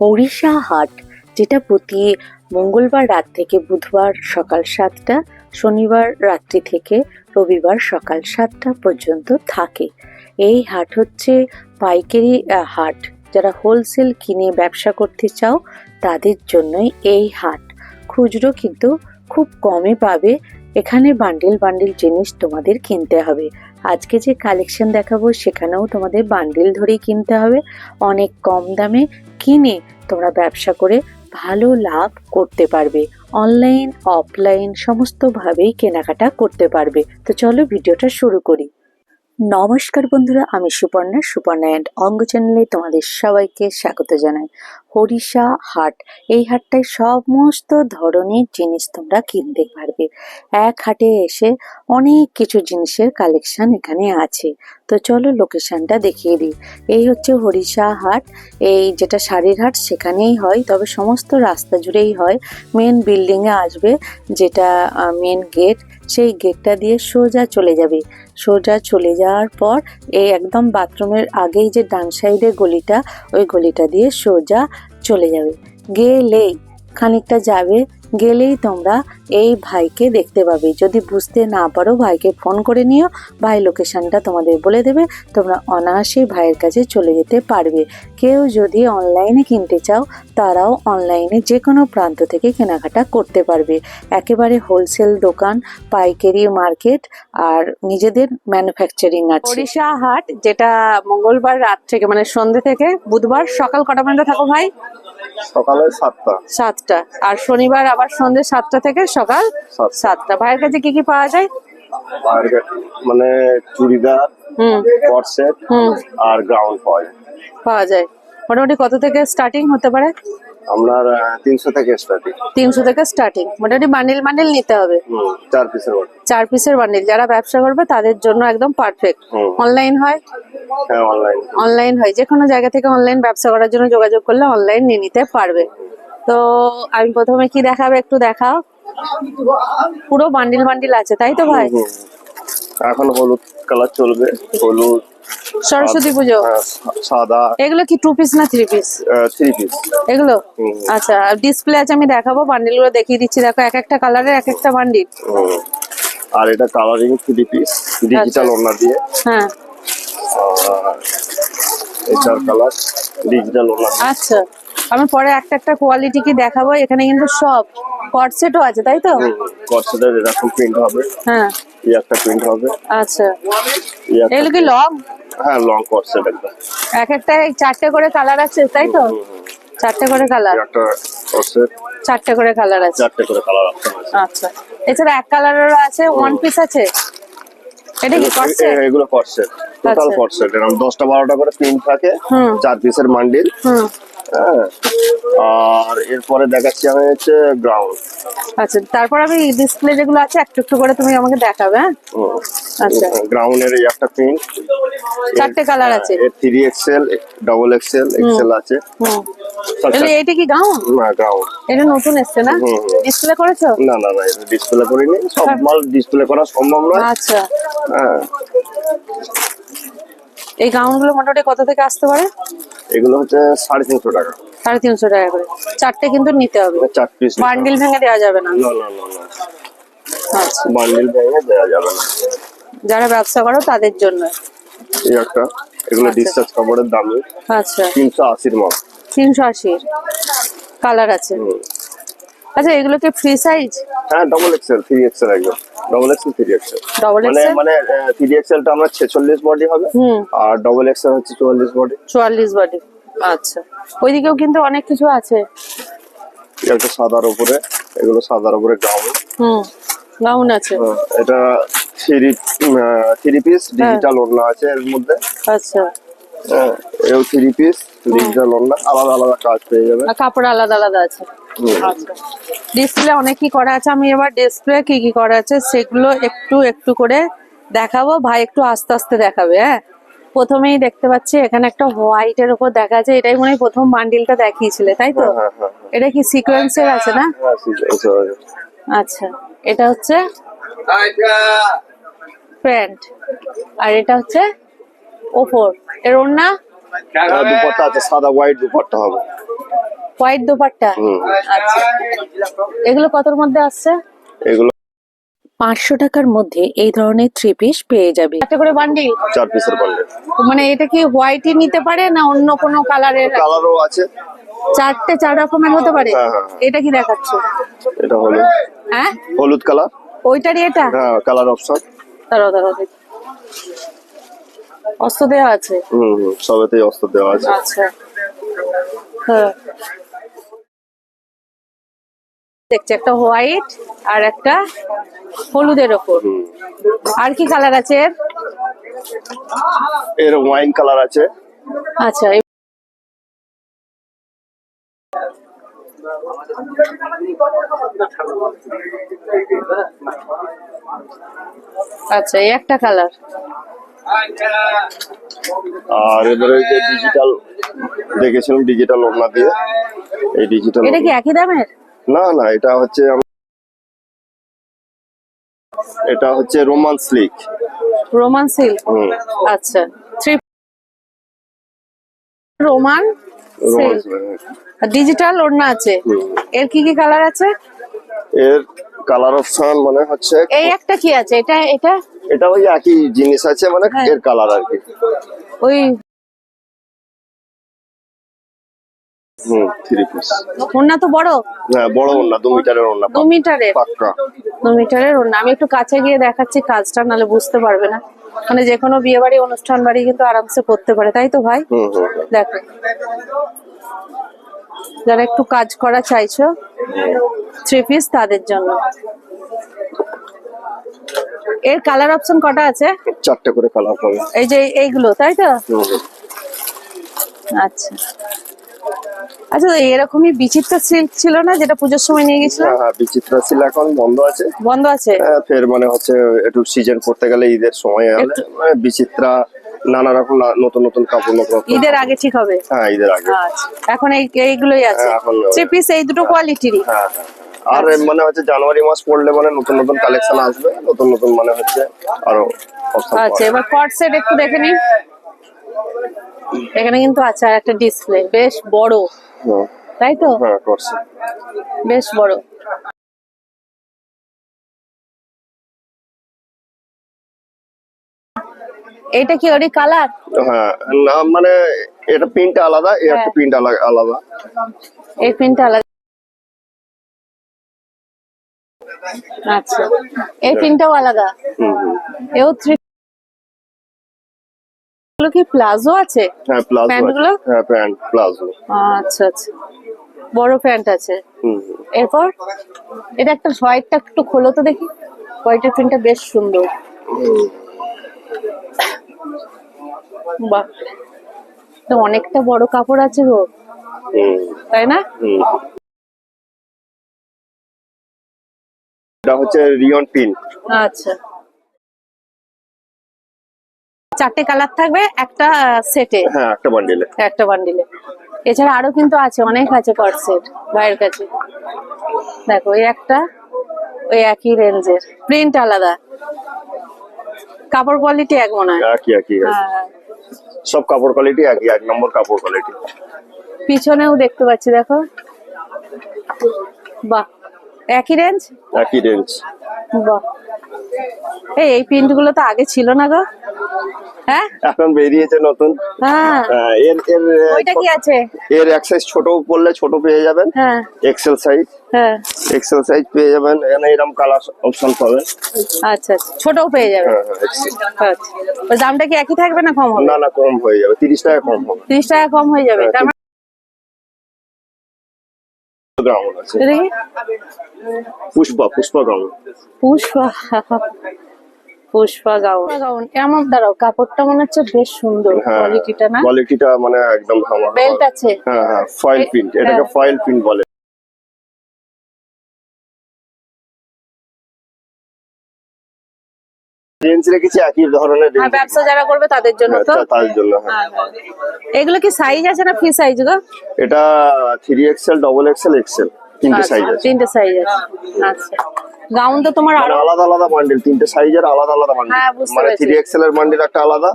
ওড়িশা হাট, যেটা প্রতি মঙ্গলবার রাত থেকে বুধবার সকাল সাতটা, শনিবার রাত্রি থেকে রবিবার সকাল সাতটা পর্যন্ত থাকে। এই হাট হচ্ছে পাইকারি হাট। যারা হোলসেল কিনে ব্যবসা করতে চাও, তাদের জন্যই এই হাট। খুচরো কিন্তু খুব কমে পাবে এখানে বান্ডিল বান্ডিল জিনিস তোমাদের কিনতে হবে। আজকে যে কালেকশন দেখাবো সেখানেও তোমাদের বান্ডিল ধরেই কিনতে হবে। অনেক কম দামে কিনে তোমরা ব্যবসা করে ভালো লাভ করতে পারবে। অনলাইন অফলাইন সমস্তভাবেই কেনাকাটা করতে পারবে। তো চলো ভিডিওটা শুরু করি। নমস্কার বন্ধুরা, আমি সুপর্ণা। সুপর্ণা অ্যান্ড অঙ্গ চ্যানেলে তোমাদের সবাইকে স্বাগত জানাই। হরিষা হাট, এই হাটটায় সমস্ত ধরনের জিনিস তোমরা কিনতে পারবে। এক হাটে এসে অনেক কিছু জিনিসের কালেকশন এখানে আছে। তো চলো লোকেশনটা দেখিয়ে দিই। এই হচ্ছে হরিষা হাট। এই যেটা শাড়ির হাট, সেখানেই হয়। তবে সমস্ত রাস্তা জুড়েই হয়। মেন বিল্ডিংয়ে আসবে, যেটা মেন গেট সেই গেটটা দিয়ে সোজা চলে যাবে। সোজা চলে যাওয়ার পর এই একদম বাথরুমের আগেই যে ডান সাইডের গলিটা, ওই গলিটা দিয়ে সোজা চলে যাবে। গেলেই খানিকটা যাবে গেলেই তোমরা এই ভাইকে দেখতে পাবে। যদি বুঝতে না পারো, ভাইকে ফোন করে নিও। ভাই লোকেশনটা তোমাদের বলে দেবে। তোমরা অনায়াসেই ভাইয়ের কাছে চলে যেতে পারবে। কেউ যদি অনলাইনে কিনতে চাও, তারাও অনলাইনে যে কোনো প্রান্ত থেকে কেনাকাটা করতে পারবে। একেবারে হোলসেল দোকান, পাইকারি মার্কেট আর নিজেদের ম্যানুফ্যাকচারিং আছে। ওড়িশা হাট, যেটা মঙ্গলবার রাত থেকে মানে সন্ধ্যে থেকে, বুধবার সকাল কটা পর্যন্ত থাকো ভাই? সকালে সাতটা। সাতটা। আর শনিবার আবার সন্ধ্যে সাতটা থেকে সকাল সাতটা। ভাইয়ের কাছে কি কি পাওয়া যায়? মানে চুড়িদার হুম। আর গ্রাউন্ড পাওয়া যায়। পাওয়া যায়। মোটামুটি কত থেকে স্টার্টিং হতে পারে? আপনার তিনশো থেকে স্টার্টিং তিনশো থেকে স্টার্টিং মোটামুটি বান্ডিল বান্ডিল নিতে হবে। চার পিসের চার পিসের বান্ডিল যারা ব্যবসা করবে তাদের জন্য একদম পারফেক্ট অনলাইন হয়? হ্যাঁ অনলাইন অনলাইন হয়। যে কোনো জায়গা থেকে অনলাইন ব্যবসা করার জন্য যোগাযোগ করলে অনলাইন নিয়ে নিতে পারবে। তো আমি প্রথমে কি দেখাবে একটু দেখাও। পুরো বান্ডিল বান্ডিল আছে তাই তো ভাই? এখন হলুদ কালার চলবে। হলুদ সরস্বতী পুজো। হ্যাঁ, সাদা। এগুলো কি টু পিস না থ্রি পিস থ্রি পিস এগুলো। আচ্ছা ডিসপ্লে আছে আমি দেখাবো বান্ডিলগুলো দেখিয়ে দিচ্ছি। দেখো এক একটা কালারের এক একটা বান্ডিল আর এটা কালারিং থ্রি পিস ডিজিটাল ওনার দিয়ে। হ্যাঁ। এটার কালার ডিজিটাল ওনার আচ্ছা। আমি পরে একটা একটা কোয়ালিটি কি দেখাবো? এখানে কিন্তু সব কট সেটও আছে তাই তো? কটসেটের এরকম প্রিন্ট হবে। হ্যাঁ। এই একটা প্রিন্ট হবে। আচ্ছা। এই এগুলো কি লং হ্যাঁ লং কটসেট একদম। এক একটা এই চারটে করে কালার আছে তাই তো? চারটে করে কালার একটা কটসেট চারটে করে কালার আছে। চারটে করে কালার আছে। আচ্ছা। এছাড়া এক কালারেরও আছে ওয়ান পিস আছে? এটা কি এ- এগুলো কটসেট টোটাল আচ্ছা। কটসেট এরকম দশটা বারোটা করে প্রিন্ট থাকে। চার পিসের মান্ডিল হ্যাঁ। আর এরপরে দেখাচ্ছি আমি হচ্ছে গ্রাউন্ড আচ্ছা তারপর আমি ডিসপ্লে যেগুলো আছে একটু একটু করে তুমি আমাকে দেখাবে হ্যাঁ? আচ্ছা। গ্রাউন্ডের এই একটা প্রিন্ট চারটে কালার আছে। এর three XL double XL XL আছে। এগুলো এটা কি গাউন না গ্রাউন্ড এটা নতুন এসছে না। ডিসপ্লে করেছ? না না না ডিসপ্লে করিনি। সব মাল ডিসপ্লে করা সম্ভব নয়। আচ্ছা। হ্যাঁ। এই গাউনগুলো মোটামুটি কত থেকে আসতে পারে? এগুলো হচ্ছে সাড়ে তিনশো টাকা। সাড়ে তিনশো টাকা করে। চারটে কিন্তু নিতে হবে। চার পিস বান্ডিল ভেঙে দেওয়া যাবে না। আচ্ছা। বান্ডিল ভেঙে দেওয়া যাবে না। যারা ব্যবসা করো তাদের জন্য। এই একটা। এগুলো আচ্ছা। ডিসচার্জ কাপড়ের দামি আচ্ছা। তিনশো আশির মাল তিনশো আশি কালার আছে। আচ্ছা এগুলো কি ফ্রি সাইজ হ্যাঁ ডবল এক্সেল থ্রি এক্সেল একদম। Double XL three XL double মানে এক্সেল মানে থ্রি এক্সেলটা আমার ছেচল্লিশ বডি হবে আর ডবল এক্সেল হচ্ছে চুয়াল্লিশ বডি চুয়াল্লিশ বডি আচ্ছা। ওইদিকেও কিন্তু অনেক কিছু আছে। একটা সাদার উপরে এগুলো সাদার উপরে গাউন হুম গাউন আছে। এটা থ্রি থ্রি পিস ডিজিটাল ওড়না আছে এর মধ্যে। আচ্ছা। হ্যাঁ এও থ্রি পিস ডিজিটাল ওড়না আলাদা আলাদা কাজ পেয়ে যাবে। কাপড় আলাদা আলাদা আছে। ডিসপ্লে অনেক কি করা আছে? আমি এবার ডিসপ্লে কি কি করা আছে সেগুলো একটু একটু করে দেখাবো। ভাই একটু আস্তে আস্তে দেখাবে হ্যাঁ? প্রথমেই দেখতে পাচ্ছি এখানে একটা হোয়াইট এর উপর দেখা যায়। এটাই মনে হয় প্রথম বান্ডিলটা দেখিয়েছিলে তাই তো? হ্যাঁ হ্যাঁ হ্যাঁ এটা কি সিকোয়েন্সের আছে না? আচ্ছা এটা হচ্ছে প্যান্ট আর এটা হচ্ছে ওপর। এর ওড়না? দুপাট্টা আছে সাদা হোয়াইট দুপাট্টা হবে। হোয়াইট দোপাট্টা? আচ্ছা। এগুলো কতর মধ্যে আসছে? এগুলো পাঁচশো টাকার মধ্যে এই ধরনের থ্রি পিস পেয়ে যাবে। একটা করে বান্ডিল চার পিসের বান্ডেল মানে এটা কি হোয়াইটই নিতে পারে না অন্য কোনো কালারের কালারও আছে। চারটে চার রকমের হতে পারে? হ্যাঁ, হ্যাঁ। এটা কি দেখাচ্ছে? এটা হলো হ্যাঁ? হলুদ কালার ওইটারই এটা? হ্যাঁ কালার অপশন দাঁড়াও দাঁড়াও দেখি। অস্ত দেওয়া আছে? হুম হুম সবেতেই অস্ত্র দেওয়া আছে। আচ্ছা। হ্যাঁ। দেখছি একটা হোয়াইট আর একটা হলুদের ওপর। আর কি কালার আছে এর? ওয়াইন কালার আছে। আচ্ছা আচ্ছা এই একটা কালার আর এবারে যে ডিজিটাল দেখেছিলাম ডিজিটাল ওড়না দিয়ে। এই ডিজিটাল এটা কি একই দামের? না না এটা হচ্ছে এটা হচ্ছে রোমান স্লিক রোমান সিল্ক আচ্ছা। Three Roman Roman silk digital ওড়না আছে। এর কি কি কালার আছে? এর কালার অপশন মানে হচ্ছে এই একটা কি আছে? এটা এটা? এটা ওই একই জিনিস আছে মানে হ্যাঁ। এর কালার আর কি। ওই হুম থ্রি পিস তো বড়? হ্যাঁ বড় ওড়না দু মিটারের পাক্কা মিটারের? ওড়না। আমি একটু কাছে গিয়ে দেখাচ্ছি কাজটা নাহলে বুঝতে পারবে না। মানে যে কোনো বিয়ে বাড়ি অনুষ্ঠান বাড়ি কিন্তু আরামসে করতে পারে তাই তো ভাই? দেখো। যারা একটু কাজ করা চাইছো থ্রি পিস তাদের জন্য। এর কালার অপশন কটা আছে? চারটে করে কালার পাবে এই যে এইগুলো তাই তো। আচ্ছা। আচ্ছা এরকমই বিচিত্র সিল্ক ছিল না যেটা পুজোর সময় নিয়ে গেছিল? হ্যাঁ হ্যাঁ বিচিত্রা সিল এখন বন্ধ আছে। বন্ধ আছে? হ্যাঁ, ফের মানে হচ্ছে একটু সিজন করতে গেলে ঈদের সময় মানে বিচিত্রা নানা রকম নতুন নতুন কাপড় নতুন ঈদের আগে ঠিক হবে? হ্যাঁ ঈদের আগে। আচ্ছা এখন এই এইগুলোই আছে। হ্যাঁ, এখন- থ্রি পিস এই দুটো কোয়ালিটিরই হ্যাঁ আর মানে হচ্ছে জানুয়ারি মাস পড়লে মানে নতুন নতুন কালেকশন আসবে নতুন নতুন মানে হচ্ছে আরও আচ্ছা এবার কট সেট একটু দেখে নিন এখানে কিন্তু আছে আর একটা ডিসপ্লে বেশ বড়। তাই তো? হ্যাঁ করছে। বেশ বড়। এটা কি ওরই কালার হ্যাঁ না মানে এটা প্রিন্ট আলাদা এর একটা হ্যাঁ। প্রিন্ট আলাদা আলাদা। এই প্রিন্টটা আলাদা। আচ্ছা। এই প্রিন্টটাও আলাদা? এও থ্রি এগুলো কি প্লাজো আছে? হ্যাঁ প্লাজো প্যান্টগুলো? হ্যাঁ প্যান্ট প্লাজো। আচ্ছা আচ্ছা। বড় প্যান্ট আছে। এরপর? এটা একটা হোয়াইটটা একটু খোলো তো দেখি। হোয়াইটের প্রিন্টটা বেশ সুন্দর। বাহ। তো অনেকটা বড় কাপড় আছে গো। তাই না? হুম। এটা হচ্ছে রিয়ন প্রিন্ট আচ্ছা। চারটে কালার থাকবে একটা সেটে হ্যাঁ একটা বান্ডিলে একটা বান্ডিলে এছাড়া আরও কিন্তু আছে অনেক আছে কট সেট ভাইয়ের কাছে। দেখো এই একটা ওই একই রেঞ্জের প্রিন্ট আলাদা। কাপড় কোয়ালিটি এক মনে হয়। একই একই হ্যাঁ সব কাপড় কোয়ালিটি একই এক নম্বর কাপড় কোয়ালিটি পিছনেও দেখতে পাচ্ছি দেখো। বাহ একই রেঞ্জ একই রেঞ্জ বাহ। এই এই প্রিন্টগুলো তো আগে ছিল না গো। হ্যাঁ? এখন বেরিয়েছে নতুন। হ্যাঁ। হ্যাঁ, এর এর ওইটা কি আছে? এর এক সাইজ ছোট করলে ছোট পেয়ে যাবেন। হ্যাঁ। এক্সেল সাইজ হ্যাঁ। এক্সেল সাইজ পেয়ে যাবেন। এখানে এরকম কালার অপশন পাবেন। আচ্ছা আচ্ছা। ছোটও পেয়ে যাবে হ্যাঁ আচ্ছা। দামটা কি একই থাকবে না কম হবে? না না কম হয়ে যাবে। তিরিশ টাকা কম হবে। তিরিশ টাকা কম হয়ে যাবে। গ্রাউন্ড আছে। Pushpa Pushpa gown. Pushpa Pushpa gown gown এমন দাঁড়াও কাপড়টা মনে হচ্ছে বেশ সুন্দর হ্যাঁ কোয়ালিটিটা না? কোয়ালিটিটা মানে একদম ধামাকা বেল্ট আছে? হ্যাঁ হ্যাঁ ফয়েল প্রিন্ট এটাকে হ্যাঁ। ফয়েল প্রিন্ট বলে। রেঞ্জ রেখেছি একই ধরনের আর ব্যবসা যারা করবে তাদের জন্য তো? আচ্ছা, তাদের জন্য হ্যাঁ। হ্যাঁ। এগুলো কি সাইজ আছে না ফ্রি সাইজ গো? এটা three XL double XL XL তিনটে আচ্ছা, সাইজ আছে। তিনটে সাইজ আছে। আচ্ছা। গাউন তো তোমার মানে আরও আলাদা আলাদা বান্ডিল তিনটে সাইজের আলাদা আলাদা বান্ডিল হ্যাঁ, বুঝতে মানে এক্সেল এর বান্ডিল একটা আলাদা।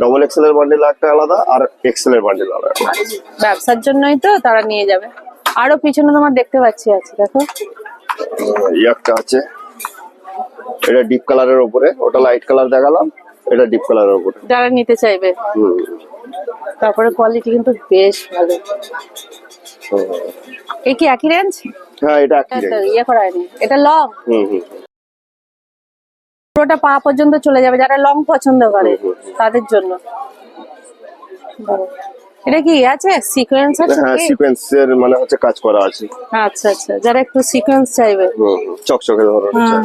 ডবল এক্সেল এর বান্ডিল একটা আলাদা আর এক্সেল এর বান্ডিল আলাদা। ব্যবসার জন্যই তো তারা নিয়ে যাবে। আরও পিছনে তোমার দেখতে পাচ্ছি আছে দেখো। এই একটা আছে। এটা ডিপ কালারের উপরে ওটা লাইট কালার দেখালাম এটা ডিপ কালারের উপরে। যারা নিতে চাইবে। হুম। তারপরে কোয়ালিটি কিন্তু বেশ ভালো। এই কি একই রেঞ্জ হ্যাঁ এটা একই range। ইয়ে করা হয়নি এটা লং হুম হুম। পুরোটা পা পর্যন্ত চলে যাবে যারা লং পছন্দ করে তাদের জন্য। এটা কি আছে? সিকোয়েন্স আছে হ্যাঁ? সিকোয়েন্সের মানে হচ্ছে কাজ করা আছে। আচ্ছা আচ্ছা। যারা একটু সিকোয়েন্স চাইবে। হুম, চকচকে ধরনের চাই।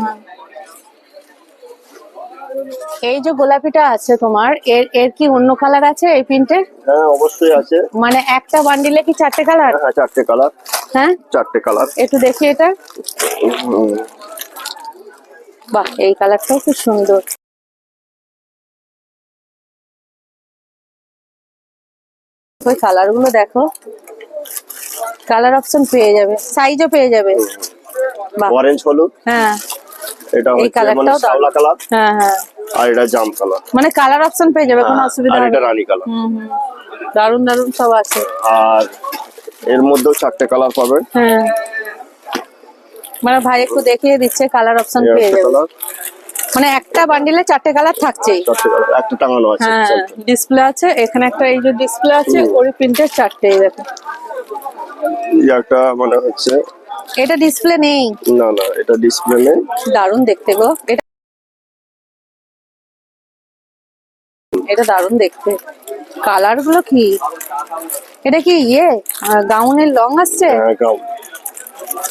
এই যে গোলাপিটা আছে তোমার এর এর কি অন্য কালার আছে এই প্রিন্টের হ্যাঁ অবশ্যই আছে। মানে একটা বান্ডিলে কি চারটে কালার হ্যাঁ চারটে কালার হ্যাঁ? চারটে কালার একটু দেখি এটা। বাহ এই কালারটাও খুব সুন্দর। ওই কালারগুলো দেখো। কালার অপশন পেয়ে যাবে সাইজও পেয়ে যাবে। বাহ। অরেঞ্জ হলুদ। হ্যাঁ। এটা এই হচ্ছে মানে কালার হ্যাঁ হ্যাঁ। আর এটা জাম কালার। মানে কালার অপশন পেয়ে যাবে কোনো অসুবিধা আর এটা রানী কালার। হুম হুম। দারুণ দারুণ সব আছে। আর এর মধ্যেও চারটে কালার পাবেন। হ্যাঁ। মানে ভাই একটু দেখিয়ে দিচ্ছে কালার অপশন পেয়ে যাবে। মানে একটা বান্ডিলে চারটে কালার চারটে একটা টাঙানো আছে হ্যাঁ ডিসপ্লে আছে এখানে একটা এই যে ডিসপ্লে আছে ওর প্রিন্টের চারটে দেখো। একটা মানে হচ্ছে এটা ডিসপ্লে নেই। না না এটা ডিসপ্লে নেই। দারুণ দেখতে গো। এটা দারুণ দেখতে। কালারগুলো কি? এটা কি ইয়ে? গাউনের লং আসছে? হ্যাঁ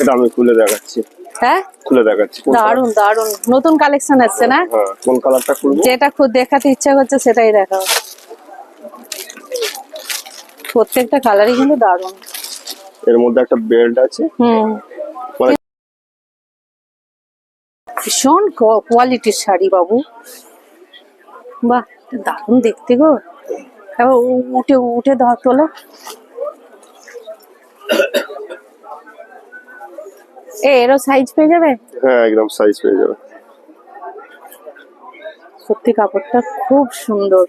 এটা আমি খুলে দেখাচ্ছি। হ্যাঁ? খুলে দেখাচ্ছি দারুণ দারুণ নতুন কালেকশন আসছে না? হ্যাঁ কোন কালারটা খুলবো? যেটা খুব দেখাতে ইচ্ছা করছে সেটাই দেখাও। প্রত্যেকটা কালারই কিন্তু দারুণ এর মধ্যে একটা বেল্ট আছে। হুম। মানে ভীষণ কোয়ালিটির শাড়ি বাবু। বাহ। দারুণ দেখতে গো। এবার উঠে উঠে ধর তোলো। এ এরও সাইজ পেয়ে যাবে? হ্যাঁ একদম সাইজ পেয়ে যাবে। সত্যি কাপড়টা খুব সুন্দর।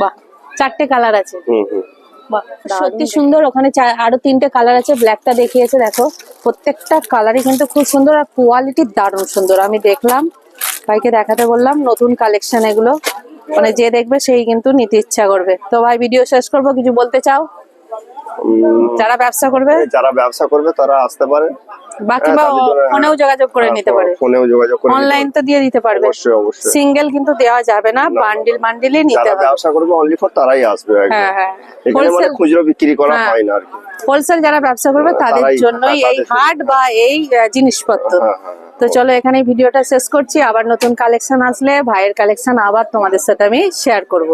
বাহ চারটে কালার আছে। হুম হুম। সত্যি সুন্দর ওখানে আরও তিনটে কালার আছে ব্ল্যাকটা দেখিয়েছে দেখো। প্রত্যেকটা কালারই কিন্তু খুব সুন্দর আর কোয়ালিটি দারুণ সুন্দর। আমি দেখলাম ভাইকে দেখাতে বললাম নতুন কালেকশন এগুলো। মানে যে দেখবে সেই কিন্তু নিতে ইচ্ছা করবে। তো ভাই ভিডিও শেষ করব কিছু বলতে চাও? যারা ব্যবসা করবে? যারা ব্যবসা করবে তারা আসতে পারে। বা কিংবা ফোনেও যোগাযোগ করে হ্যাঁ, নিতে পারে। ফোনেও যোগাযোগ করে অনলাইন তো দিয়ে দিতে পারবে। অবশ্যই অবশ্যই। সিঙ্গেল কিন্তু দেওয়া যাবে না বান্ডিল বান্ডিলই নিতে হবে। ব্যবসা করবে অনলি ফর তারাই আসবে হ্যাঁ হ্যাঁ। এখানে মানে খুচরো বিক্রি করা হ্যাঁ। হয় না আর কি। হোলসেল যারা ব্যবসা করবে হ্যাঁ, তাদের জন্যই হ্যাঁ, এই হাট বা এই জিনিসপত্র। হ্যাঁ হ্যাঁ হ্যাঁ। তো চলো এখানে ভিডিওটা শেষ করছি। আবার নতুন কালেকশন আসলে ভাইয়ের কালেকশন আবার তোমাদের সাথে আমি শেয়ার করব।